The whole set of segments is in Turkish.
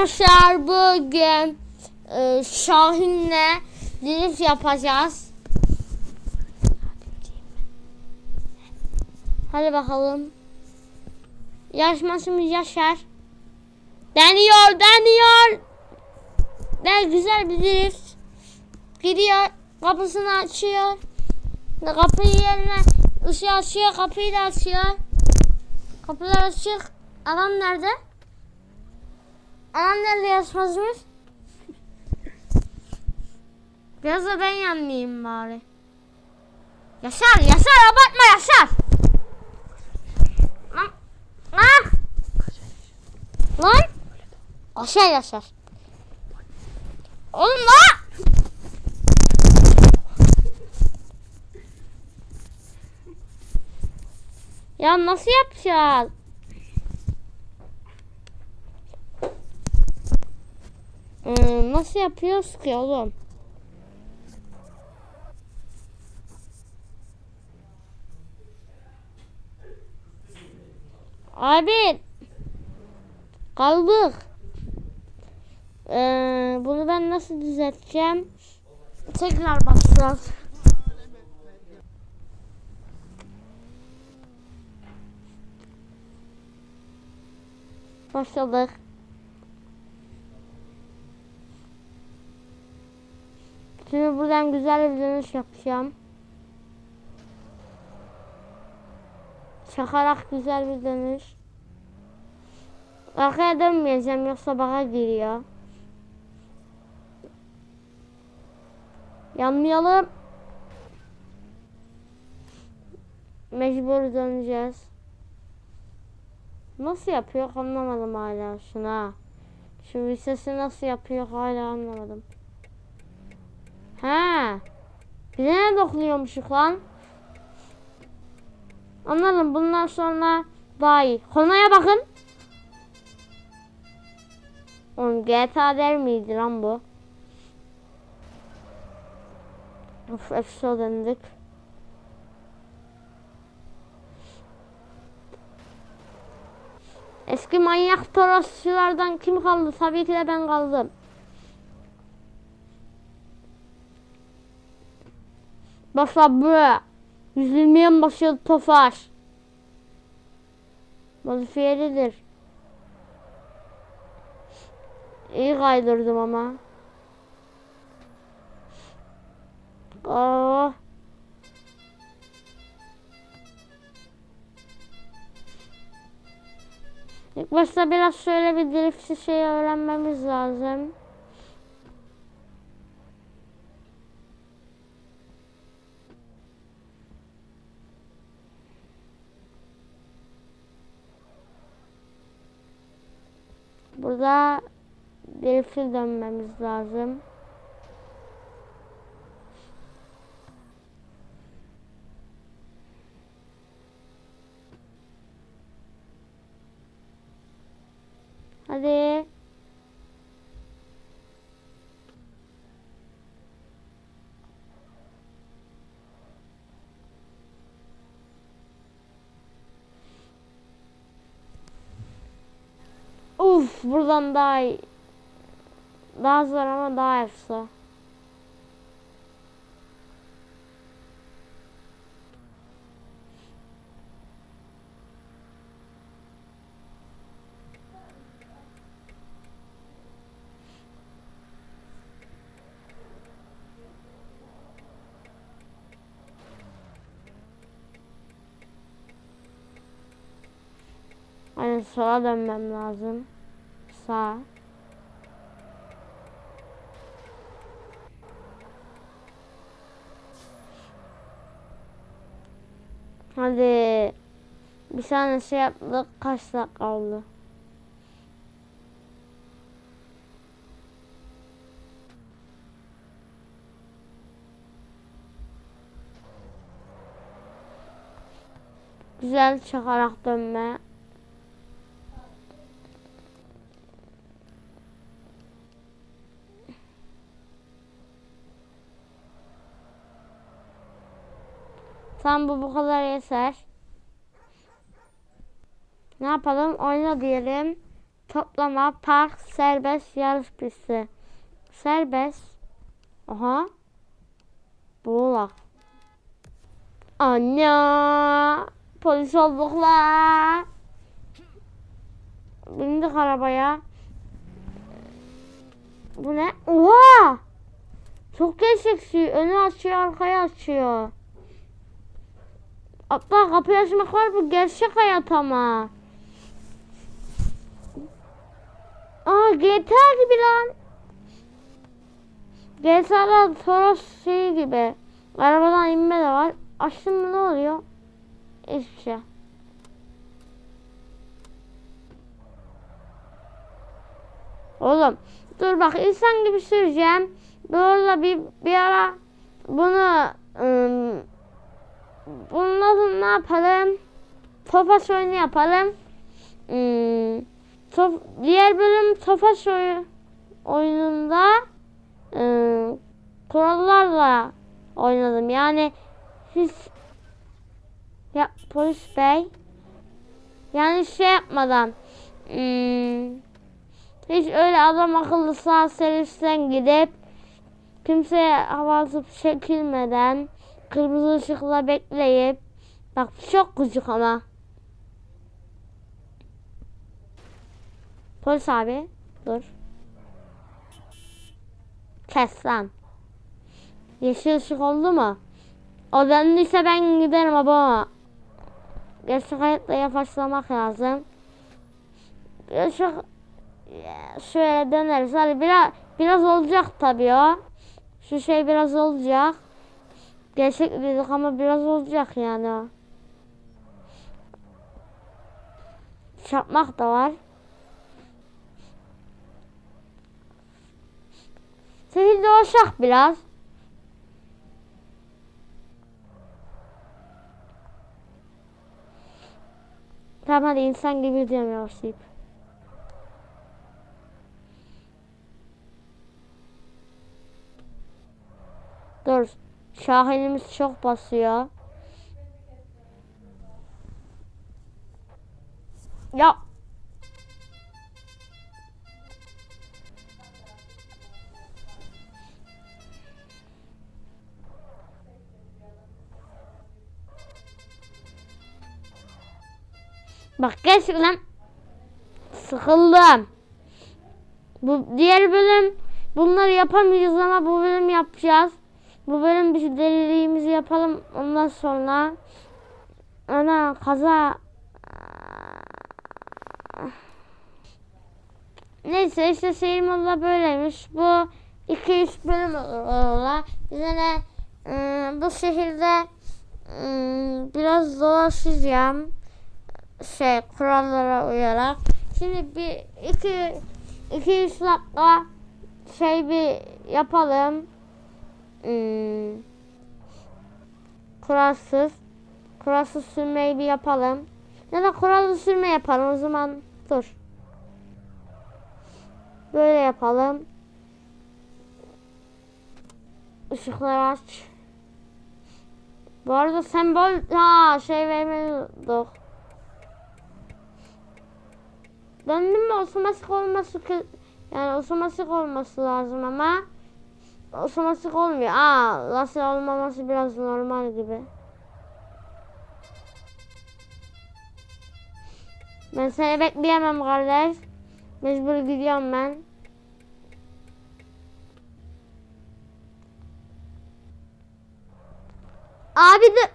Arkadaşlar bugün e, Şahin'le drift yapacağız. Hadi bakalım. Yarışmasımız Yaşar. Deniyor, deniyor. Ne güzel bir drift. Gidiyor, kapısını açıyor. Kapıyı yerine ışığı açıyor, kapıyı da açıyor. Kapılar açık. Adam nerede? Anam nerede yarışmacımız? Biraz da ben yanmayayım bari. Yaşar, Yaşar abartma Yaşar. Lan, lan. Lan. Aşağı Yaşar. Oğlum lan. Ya nasıl yapacağız? Nasıl yapıyoruz ki oğlum? Abi kaldık. Ee, bunu ben nasıl düzelteceğim? Tekrar başlayalım. Başladık. Şimdi buradan güzel bir dönüş yapacağım. Çakarak güzel bir dönüş. Arkaya dönmeyeceğim yoksa bana giriyor. Yanmayalım. Mecbur döneceğiz. Nasıl yapıyor anlamadım hala şuna. Şu visesi nasıl yapıyor hala anlamadım. Ha. Bir de ne dokunuyormuşuk lan? Anladım bundan sonra daha iyi. Konaya bakın. Oğlum GTA der miydi lan bu? Of efso döndük. Eski manyak torosçulardan kim kaldı? Tabii ki de ben kaldım. Başla bre. 120'ye mi basıyor Tofaş? Modifiyelidir. İyi kaydırdım ama. Aa. İlk başta biraz şöyle bir driftçi şey öğrenmemiz lazım. Burada drift'e dönmemiz lazım. Hadi. Uf buradan daha iyi. Daha zor ama daha efsa. Aynen sola dönmem lazım. Sağ. Hadi. Bir tane şey yaptık. Kaç dakika oldu? Güzel çakarak dönme. Tam bu bu kadar yeter. Ne yapalım? Oyna diyelim. toplama, park, serbest, yarış pisti. Serbest. Aha. Boğulak. Anne. Polis olduk la. Bindik arabaya. Bu ne? Oha! Çok şey. Önü açıyor, arkayı açıyor. Hatta kapıyı açmak var bu gerçek hayat ama. Aa GTA gibi lan. GTA'da Toros şey gibi. Arabadan inme de var. Açtım mı ne oluyor? Hiçbir şey. Oğlum dur bak insan gibi süreceğim. Böyle bir bir ara bunu ım, adını ne yapalım? Tofaş oyunu yapalım. Hmm, top, diğer bölüm Tofaş oyu, oyununda ım, kurallarla oynadım. Yani siz ya polis bey yani şey yapmadan hmm, hiç öyle adam akıllı sağ servisten gidip kimseye hava atıp çekilmeden kırmızı ışıkla bekleyip bak çok gıcık ama polis abi dur kes lan yeşil ışık oldu mu o döndüyse ben giderim ama gerçek hayatta yavaşlamak lazım gerçek şöyle döneriz. Hadi biraz biraz olacak tabii o. Şu şey biraz olacak. Gerçek dedik ama biraz olacak yani. Çarpmak da var. Sesi dolaşak biraz. Tamam hadi insan gibi diyorum yavaşlayıp. Dur. Şahinimiz çok basıyor. Ya. Bak gerçekten sıkıldım. Bu diğer bölüm bunları yapamayacağız ama bu bölüm yapacağız. Bu bölüm bir deliliğimizi yapalım. Ondan sonra ana kaza Neyse işte seyir modu böyleymiş. Bu 2-3 bölüm olur. Yine e, bu şehirde e, biraz dolaşacağım. Şey kurallara uyarak. Şimdi bir 2 2 3 dakika şey bir yapalım. Hmm, kuralsız kuralsız sürmeyi bir yapalım. Ya da kurallı sürme yapalım o zaman. Dur. Böyle yapalım. Işıkları aç. Bu arada sembol ha şey vermeliydik. Döndüm mü otomatik olması yani otomatik olması lazım ama otomatik olmuyor. Aa laser olmaması biraz normal gibi. Ben seni bekleyemem kardeş. Mecbur gidiyorum ben. Abi de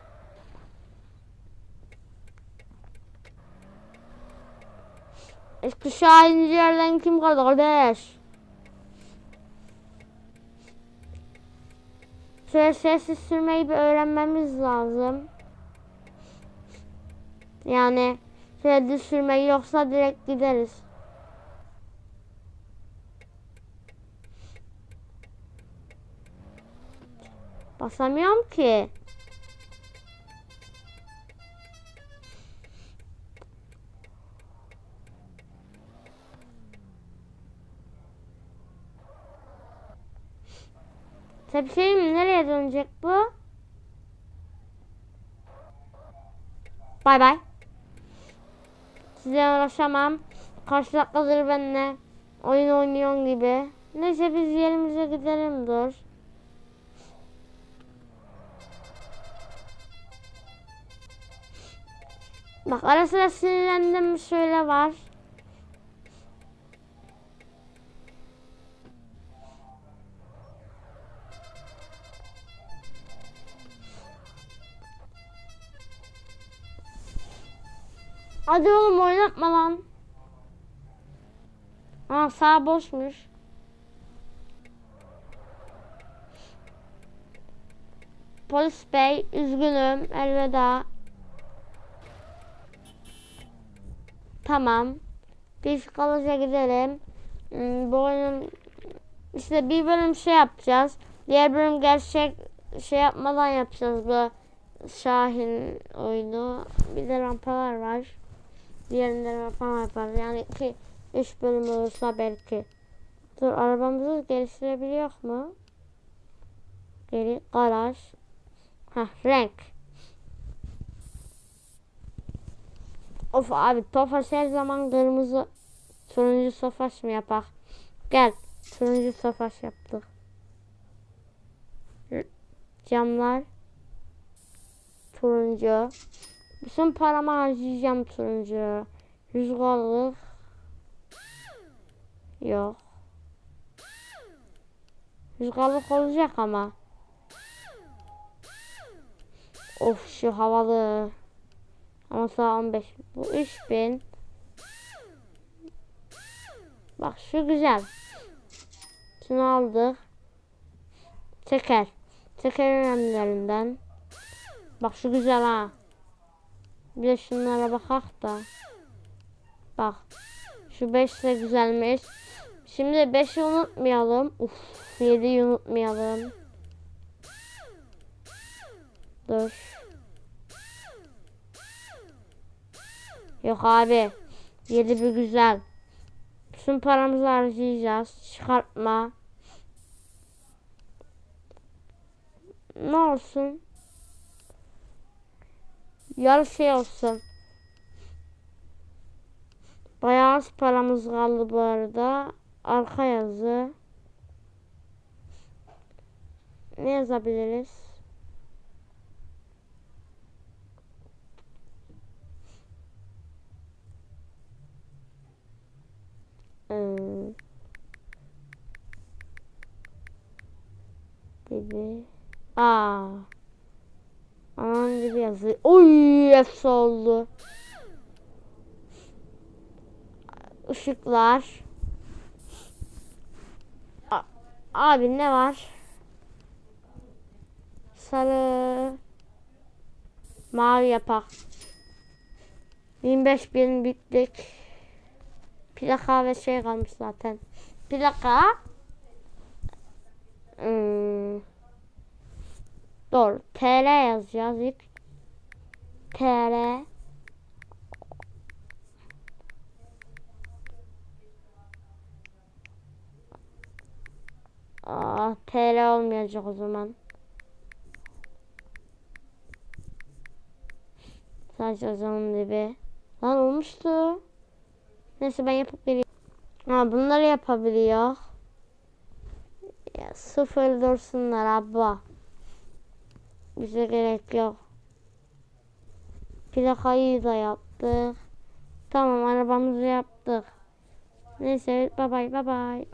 Eski Şahin yerden kim kaldı kardeş? Şöyle sessiz sürmeyi bir öğrenmemiz lazım. Yani şöyle düz sürmeyi yoksa direkt gideriz. Basamıyorum ki. Tabii şey mi? Nereye dönecek bu? Bay bay. Size uğraşamam. Kaç dakikadır benimle oyun oynuyorsun gibi. Neyse biz yerimize gidelim dur. Bak ara sıra sinirlendim şöyle var. Hadi oğlum oynatma lan. Aa sağ boşmuş. Polis bey üzgünüm elveda. Tamam. Kalaca gidelim. Hmm, Bu oyunun işte bir bölüm şey yapacağız. Diğer bölüm gerçek şey yapmadan yapacağız bu Şahin oyunu. Bir de rampalar var. Diğerinde rampa yaparız. Yani iki, üç bölüm olursa belki. Dur arabamızı geliştirebiliyor mu? Geri garaj. Hah renk. Of abi Tofaş her zaman kırmızı turuncu Tofaş mı yapak? Gel turuncu Tofaş yaptık. Camlar turuncu. Bütün paramı harcayacağım turuncu. Rüzgarlık yok. Rüzgarlık olacak ama. Of şu havalı. Ama saat 15. Bu 3000. Bak şu güzel. Şunu aldık. Teker. Teker önemlilerinden. Bak şu güzel ha. Bir de şunlara bakak da. Bak. Şu 5 de güzelmiş. Şimdi 5'i unutmayalım. Uf, 7'yi unutmayalım. Dur. Yok abi. 7 bir güzel. Bütün paramızı harcayacağız. Çıkartma. Ne olsun? Yarı şey olsun. Bayağı az paramız kaldı bu arada. Arka yazı. Ne yazabiliriz? Hmm. Gibi. Aa. Aman gibi yazı. Oy efsa oldu. Işıklar. A- Abi ne var? Sarı. Mavi yapak. 25 bin bittik. Plaka ve şey kalmış zaten. Plaka. Hmm. Doğru. TL yazacağız ilk. TL. Aa, TL olmayacak o zaman. Sadece yazalım dibi. Lan olmuştu. Neyse ben yapıp geleyim. Ha bunları yapabiliyor. Ya sıfır dursunlar abla. Bize gerek yok. Plakayı da yaptık. Tamam arabamızı yaptık. Neyse bye bye bye bye.